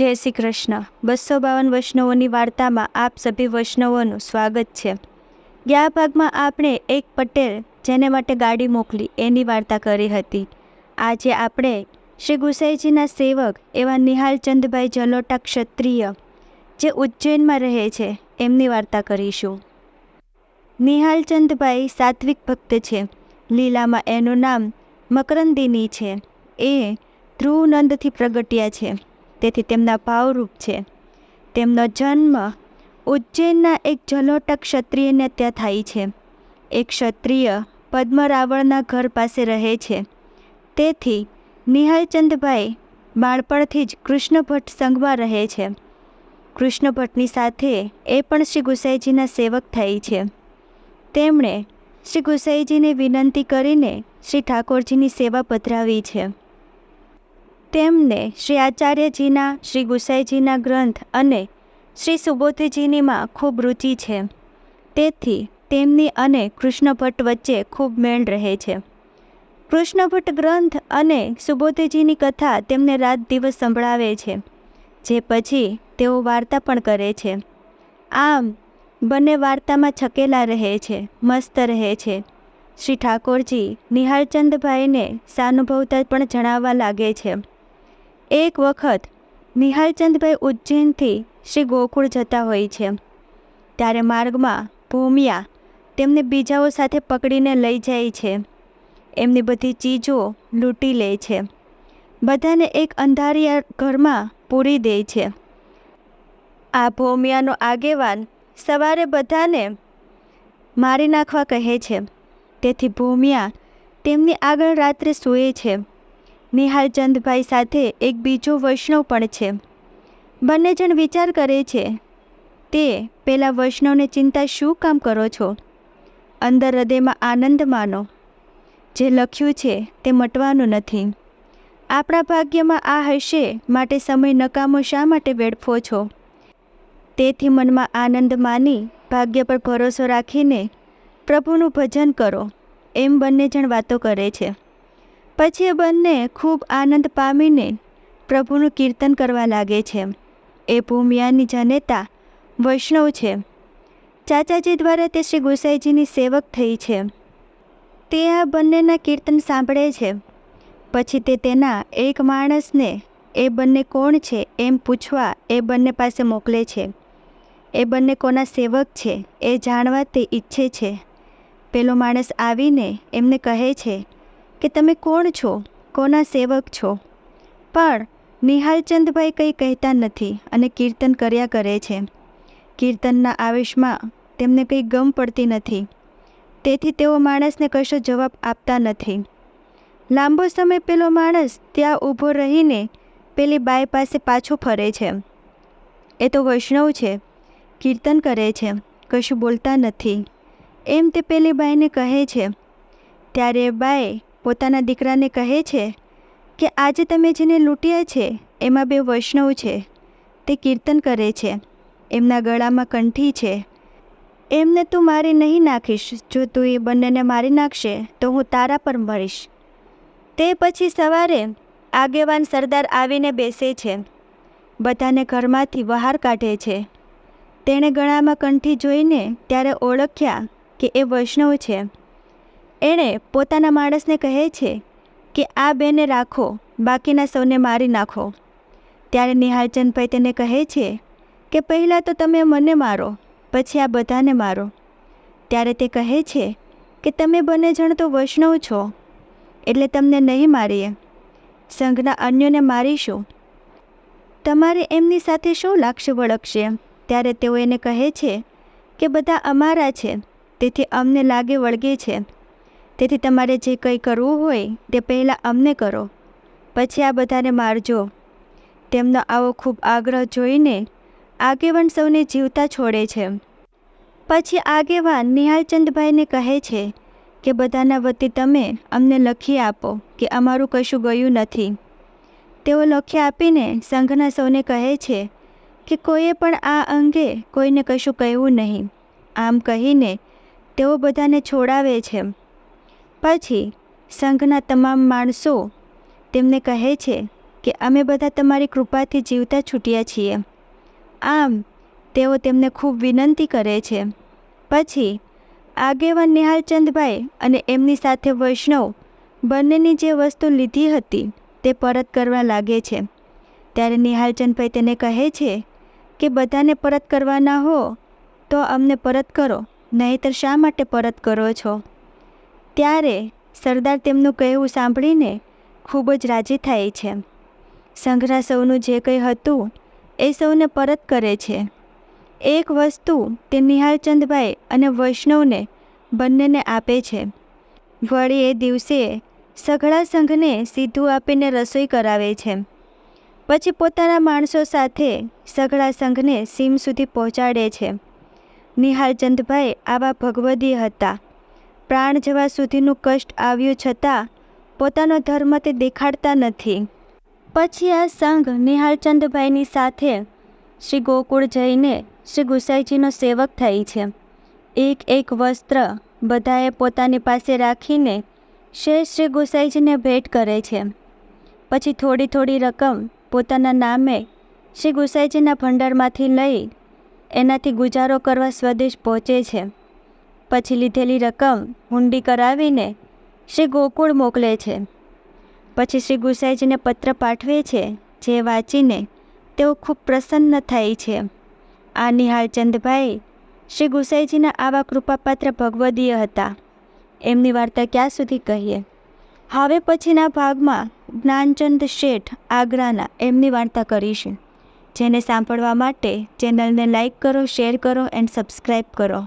જય શ્રી કૃષ્ણ. બસો બાવન વૈષ્ણવોની વાર્તામાં આપ સભી વૈષ્ણવોનું સ્વાગત છે. ગયા ભાગમાં આપણે એક પટેલ જેને માટે ગાડી મોકલી એની વાર્તા કરી હતી. આજે આપણે શ્રી ગુસાઈજીના સેવક એવા નિહાલચંદભાઈ જલોટા ક્ષત્રિય જે ઉજ્જૈનમાં રહે છે એમની વાર્તા કરીશું. નિહાલચંદભાઈ સાત્વિક ભક્ત છે. લીલામાં એનું નામ મકરંદિની છે. એ ધ્રુવનંદથી પ્રગટ્યા છે. તેથી તેમના ભાવરૂપ છે. તેમનો જન્મ ઉજ્જૈનના એક જલોટક ક્ષત્રિયને ત્યાં થાય છે. એક ક્ષત્રિય પદ્મરાવણના ઘર પાસે રહે છે. તેથી નિહાલચંદભાઈ બાળપણથી જ કૃષ્ણ ભટ્ટ સંઘમાં રહે છે. કૃષ્ણ ભટ્ટની સાથે એ પણ શ્રી ગુસાઈજીના સેવક થાય છે. તેમણે શ્રી ગુસાઈજીને વિનંતી કરીને શ્રી ઠાકોરજીની સેવા પધરાવી છે. તેમને શ્રી આચાર્યજીના, શ્રી ગુસાઈજીના ગ્રંથ અને શ્રી સુબોધજીનીમાં ખૂબ રુચિ છે. તેથી તેમની અને કૃષ્ણ ભટ્ટ વચ્ચે ખૂબ મેળ રહે છે. કૃષ્ણ ભટ્ટ ગ્રંથ અને સુબોધજીની કથા તેમને રાત દિવસ સંભળાવે છે, જે પછી તેઓ વાર્તા પણ કરે છે. આમ, બંને વાર્તામાં છકેલા રહે છે, મસ્ત રહે છે. શ્રી ઠાકોરજી નિહાળચંદભાઈને સાનુભવતા પણ જણાવવા લાગે છે. એક વખત નિહાલચંદભાઈ ઉજ્જૈનથી શ્રી ગોકુળ જતા હોય છે. ત્યારે માર્ગમાં ભૂમિયા તેમને બીજાઓ સાથે પકડીને લઈ જાય છે. એમની બધી ચીજો લૂંટી લે છે. બધાને એક અંધારિયા ઘરમાં પૂરી દે છે. આ ભૂમિયાનો આગેવાન સવારે બધાને મારી નાખવા કહે છે. તેથી ભૂમિયા તેમની આગળ રાત્રે સૂએ છે. નિહાલચંદભાઈ સાથે એક બીજો વૈષ્ણવ પણ છે. બંને જણ વિચાર કરે છે, તે પેલા વૈષ્ણવને ચિંતા શું કામ કરો છો? અંદર હૃદયમાં આનંદ માનો. જે લખ્યું છે તે મટવાનું નથી. આપણા ભાગ્યમાં આ હશે માટે સમય નકામો શા માટે વેડફો છો તેથી મનમાં આનંદ માની ભાગ્ય પર ભરોસો રાખીને પ્રભુનું ભજન કરો, એમ બંને જણ વાતો કરે છે. પછી એ બંને ખૂબ આનંદ પામીને પ્રભુનું કીર્તન કરવા લાગે છે. એ ભૂમિયાની જનેતા વૈષ્ણવ છે. ચાચાજી દ્વારા તે શ્રી ગુસાઈજીની સેવક થઈ છે. તે આ બંનેના કીર્તન સાંભળે છે. પછી તે તેના એક માણસને, એ બંને કોણ છે? એમ પૂછવા એ બંને પાસે મોકલે છે. એ બંને કોના સેવક છે એ જાણવા તે ઈચ્છે છે. પેલો માણસ આવીને એમને કહે છે કે તમે કોણ છો? કોના સેવક છો? પણ નિહાલચંદભાઈ કંઈ કહેતા નથી અને કીર્તન કર્યા કરે છે. કીર્તનના આવેશમાં તેમને કંઈ ગમ પડતી નથી. તેથી તેઓ માણસને કશો જવાબ આપતા નથી. લાંબો સમય પેલો માણસ ત્યાં ઊભો રહીને પેલી બાઈ પાસે પાછો ફરે છે. એ તો વૈષ્ણવ છે. કીર્તન કરે છે. કશું બોલતા નથી. એમ તે પેલી બાઈને કહે છે. ત્યારે બાઈ પોતાના દીકરાને કહે છે કે આજે તમે જેને લૂંટ્યા છે, એમાં બે વૈષ્ણવ છે. તે કીર્તન કરે છે. એમના ગળામાં કંઠી છે. એમને તું મારી નહીં નાખીશ. જો તું એ બંનેને મારી નાખશે, તો હું તારા પર મળીશ તે પછી સવારે આગેવાન સરદાર આવીને બેસે છે. બધાને ઘરમાંથી બહાર કાઢે છે. તેણે ગળામાં કંઠી જોઈને ત્યારે ઓળખ્યા કે એ વૈષ્ણવ છે. એણે પોતાના માણસને કહે છે કે આ બેને રાખો, બાકીના સૌને મારી નાખો. ત્યારે નિહાલચંદભાઈ તેને કહે છે કે પહેલાં તો તમે મને મારો, પછી આ બધાને મારો. ત્યારે તે કહે છે કે તમે બંને જણ તો વૈષ્ણવ છો, એટલે તમને નહીં મારીએ. સંઘના અન્યોને મારીશું. તમારે એમની સાથે શું લાગશે વળગશે? ત્યારે તેઓ એને કહે છે કે બધા અમારા છે, તેથી અમને લાગે વળગે છે. તેથી તમારે જે કંઈ કરવું હોય તે પહેલાં અમને કરો. પછી આ બધાને મારજો. તેમનો આવો ખૂબ આગ્રહ જોઈને આગેવાન સૌને જીવતા છોડે છે. પછી આગેવાન નિહાલચંદભાઈને કહે છે કે, બધાના વતી તમે અમને લખી આપો કે અમારું કશું ગયું નથી. તેઓ લખી આપીને સંઘના સૌને કહે છે કે, કોઈએ પણ આ અંગે કોઈને કશું કહેવું નહીં. આમ કહીને તેઓ બધાને છોડાવે છે. પછી સંઘના તમામ માણસો તેમને કહે છે કે અમે બધા તમારી કૃપાથી જીવતા છૂટ્યા છીએ. આમ, તેઓ તેમને ખૂબ વિનંતી કરે છે. પછી, આગેવાન નિહાલચંદભાઈ અને એમની સાથે વૈષ્ણવ બંનેની જે વસ્તુ લીધી હતી તે પરત કરવા લાગે છે. ત્યારે નિહાલચંદભાઈ તેને કહે છે કે, બધાને પરત કરવાના હો, તો અમને પરત કરો, નહીંતર શા માટે પરત કરો છો? ત્યારે સરદાર તેમનું કહેવું સાંભળીને ખૂબ જ રાજી થાય છે. સંઘરા સૌનું જે કંઈ હતું એ સૌને પરત કરે છે. એક વસ્તુ તે નિહાલચંદભાઈ અને વૈષ્ણવને બંનેને આપે છે. વળી એ દિવસે સઘળા સંઘને સીધું આપીને રસોઈ કરાવે છે. પછી પોતાના માણસો સાથે સઘળા સંઘને સીમ સુધી પહોંચાડે છે. નિહાલચંદભાઈ આવા ભગવદી હતા. પ્રાણ જવા સુધીનું કષ્ટ આવ્યું છતાં પોતાનો ધર્મ તે દેખાડતા નથી. પછી આ સંઘ નિહાલચંદભાઈની સાથે શ્રી ગોકુળ જઈને શ્રી ગુસાઈજીનો સેવક થાય છે. એક એક વસ્ત્ર બધાએ પોતાની પાસે રાખીને શેષ શ્રી ગુસાઈજીને ભેટ કરે છે. પછી થોડી થોડી રકમ પોતાના નામે શ્રી ગુસાઈજીના ભંડારમાંથી લઈ એનાથી ગુજારો કરવા સ્વદેશ પહોંચે છે. પછી લીધેલી રકમ હુંડી કરાવીને શ્રી ગોકુળ મોકલે છે. પછી શ્રી ગુસાઈજીને પત્ર પાઠવે છે, જે વાંચીને તેઓ ખૂબ પ્રસન્ન થાય છે. આ નિહાલચંદભાઈ શ્રી ગુસાઈજીના આવા કૃપાપાત્ર ભગવદીય હતા. એમની વાર્તા ક્યાં સુધી કહીએ? હવે પછીના ભાગમાં જ્ઞાનચંદ શેઠ આગ્રાના એમની વાર્તા કરીશું. જેને સાંભળવા માટે ચેનલને લાઇક કરો, શેર કરો, એન્ડ સબસ્ક્રાઈબ કરો.